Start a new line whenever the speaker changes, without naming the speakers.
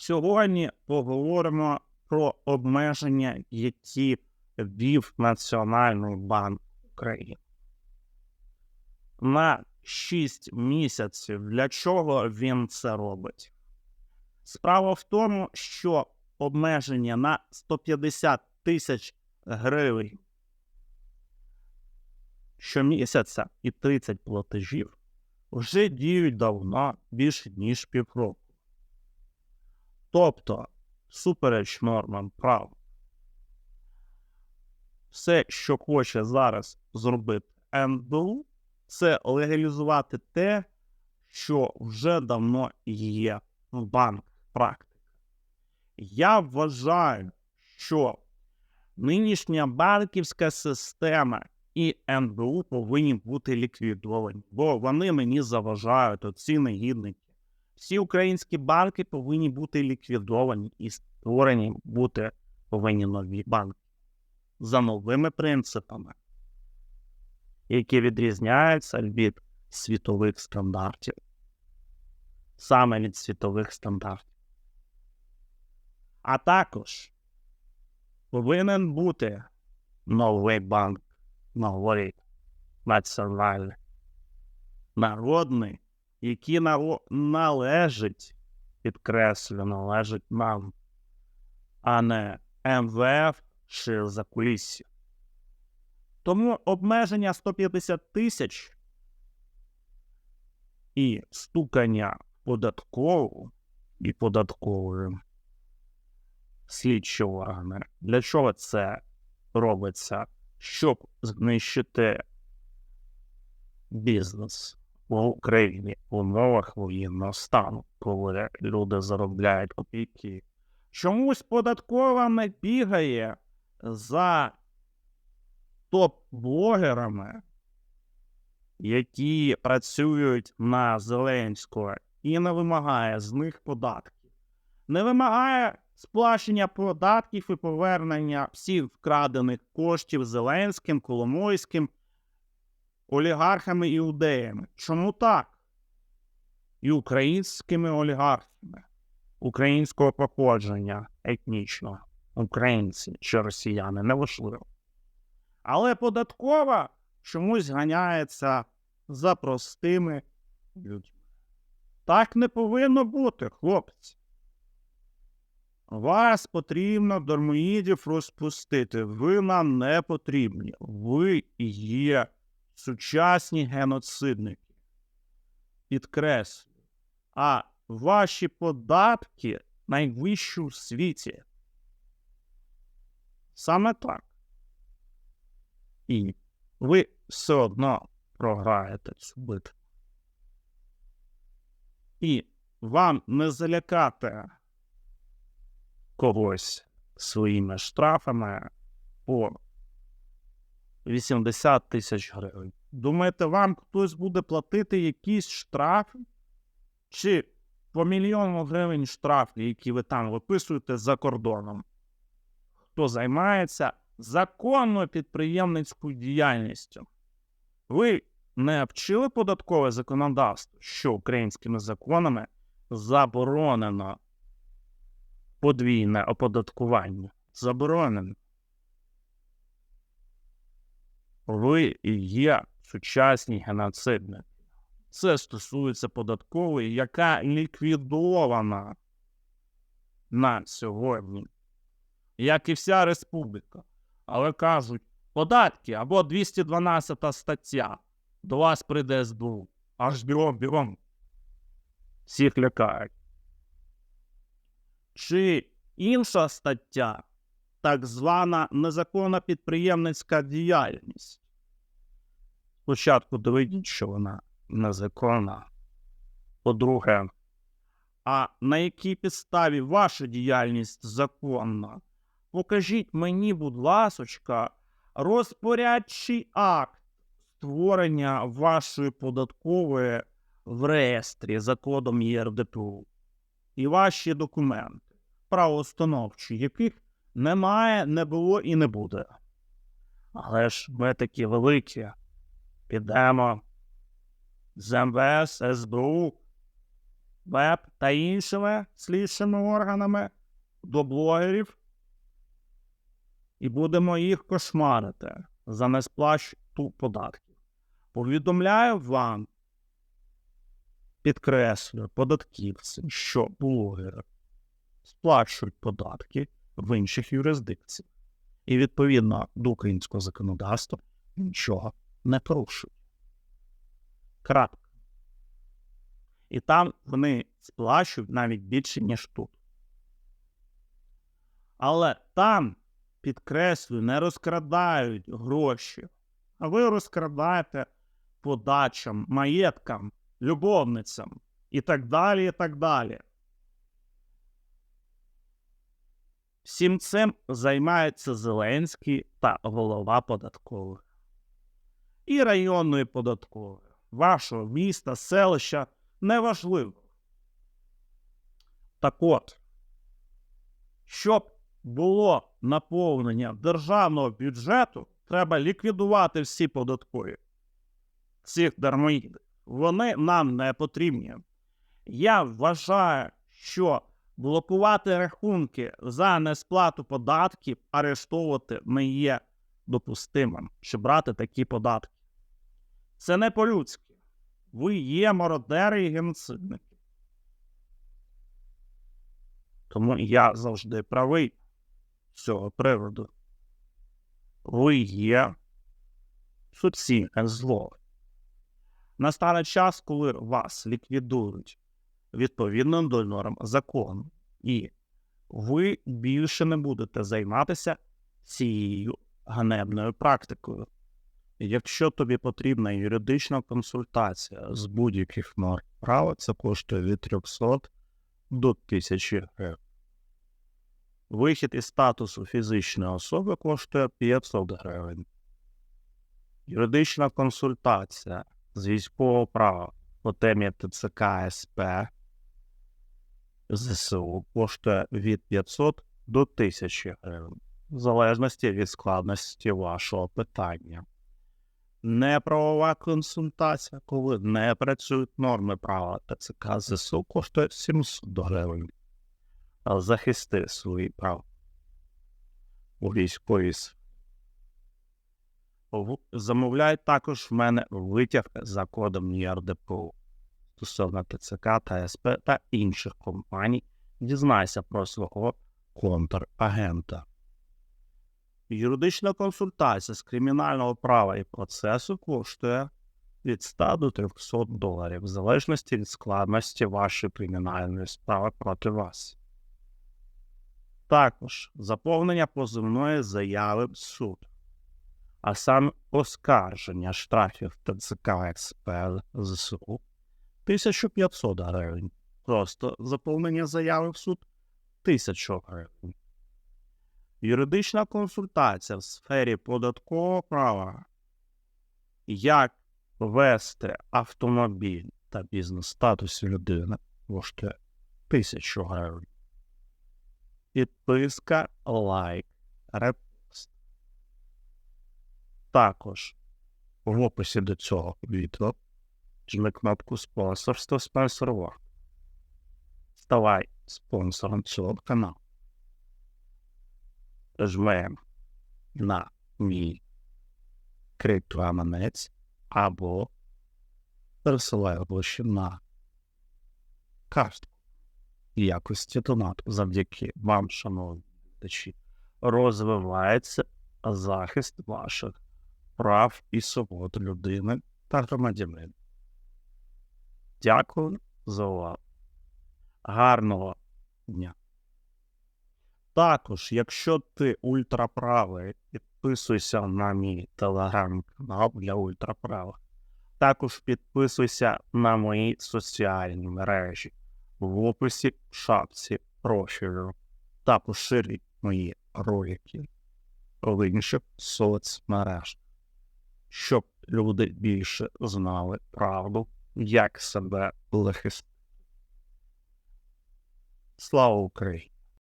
Сьогодні поговоримо про обмеження, які ввів Національний банк України. На 6 місяців для чого він це робить? Справа в тому, що обмеження на 150 тисяч гривень щомісяця і 30 платежів вже діють давно більше ніж півроку. Тобто, супереч нормам прав, все, що хоче зараз зробити НБУ, це легалізувати те, що вже давно є в банк практика. Я вважаю, що нинішня банківська система і НБУ повинні бути ліквідовані, бо вони мені заважають оці негідники. Всі українські банки повинні бути ліквідовані і створені бути повинні нові банки за новими принципами, які відрізняються від світових стандартів, саме від світових стандартів. А також повинен бути новий банк, новий національний, народний, який наро- належить, підкреслю, належить нам, а не МВФ чи закулісся. Тому обмеження 150 тисяч і стукання податкову і податковою слідчі органи. Для чого це робиться? Щоб знищити бізнес в Україні в умовах воєнного стану, коли люди заробляють копійки. Чомусь податкова не бігає за топ-блогерами, які працюють на Зеленського, і не вимагає з них податків. Не вимагає сплачення податків і повернення всіх вкрадених коштів Зеленським, Коломойським, олігархами іудеями. Чому так? І українськими олігархами українського походження етнічного, українці чи росіяни, неважливо. Але податкова чомусь ганяється за простими людьми. Так не повинно бути, хлопці. Вас потрібно дармоїдів розпустити. Ви нам не потрібні. Ви є сучасні геноцидники. Підкреслюю. А ваші податки найвищі у світі. Саме так. І ви все одно програєте цю битву. І вам не залякати когось своїми штрафами по 80 тисяч гривень. Думаєте, вам хтось буде платити якісь штрафи? Чи по мільйону гривень штрафи, які ви там виписуєте за кордоном? Хто займається законною підприємницькою діяльністю? Ви не вчили податкове законодавство, що українськими законами заборонено подвійне оподаткування. Заборонено. Ви є сучасні геноцидники. Це стосується податкової, яка ліквідована на сьогодні, як і вся республіка. Але кажуть, податки або 212 стаття. До вас прийде СБУ. Аж бігом, бігом. Всіх лякають. Чи інша стаття, так звана незаконна підприємницька діяльність. Спочатку доведіть, що вона незаконна. По-друге, а на якій підставі ваша діяльність законна? Покажіть мені, будь ласочка, розпорядчий акт створення вашої податкової в реєстрі за кодом ЄРДПУ і ваші документи правоустановчі, яких немає, не було і не буде. Але ж ми такі великі. Підемо з МВС, СБУ, ВЕБ та іншими слідчими органами до блогерів і будемо їх кошмарити за несплачу податків. Повідомляю вам, підкреслюю податківцям, що блогери сплачують податки в інших юрисдикціях і відповідно до українського законодавства нічого не порушують. Крапка. І там вони сплачують навіть більше, ніж тут. Але там, підкреслюю, не розкрадають гроші, а ви розкрадаєте подачам, маєткам, любовницям і так далі, і так далі. Всім цим займається Зеленський та голова податкової і районної податкової, вашого міста, селища неважливо. Так от, щоб було наповнення державного бюджету, треба ліквідувати всі податкові цих дармоїдів. Вони нам не потрібні. Я вважаю, що блокувати рахунки за несплату податків, арештовувати не є допустимим, чи брати такі податки. Це не по-людськи. Ви є мародери і геноцидники. Тому я завжди правий з цього приводу. Ви є суцільне зло. Настане час, коли вас ліквідують відповідно до норм закону, і ви більше не будете займатися цією ганебною практикою. Якщо тобі потрібна юридична консультація з будь-яких норм права, це коштує від 300 до 1000 гривень. Вихід із статусу фізичної особи коштує 500 гривень. Юридична консультація з військового права по темі ТЦК СП ЗСУ коштує від 500 до 1000 гривень, в залежності від складності вашого питання. Неправова консультація, коли не працюють норми права ТЦК ЗСУ, коштує 700 гривень. Захисти свої права у військовій. Замовляють також в мене витяг за кодом ЄРДПУ стосовно ТЦК та СП та інших компаній. Дізнайся про свого контрагента. Юридична консультація з кримінального права і процесу коштує від 100 до 300 доларів, в залежності від складності вашої кримінальної справи проти вас. Також заповнення позовної заяви в суд, а саме оскарження штрафів ТЦК СП ЗСУ 1500 гривень. Просто заповнення заяви в суд 1000 гривень. Юридична консультація в сфері податкового права. Як вести автомобіль та бізнес-статус людини коштує 1000 гривень. Підписка, лайк, репост. Також в описі до цього відео жми кнопку спонсорство спонсорувати. Ставай спонсором цього каналу. Жмемо на мій криптогаманець або пересилаю гроші на картку якості донату. Завдяки вам, шановні глядачі, розвивається захист ваших прав і свобод людини та громадянина. Дякую за увагу. Гарного дня. Також, якщо ти ультраправий, підписуйся на мій телеграм-канал для ультраправих. Також підписуйся на мої соціальні мережі в описі в шапці профілю та поширюй мої ролики в інших соцмережах, щоб люди більше знали правду, як себе захистити. Слава Україні!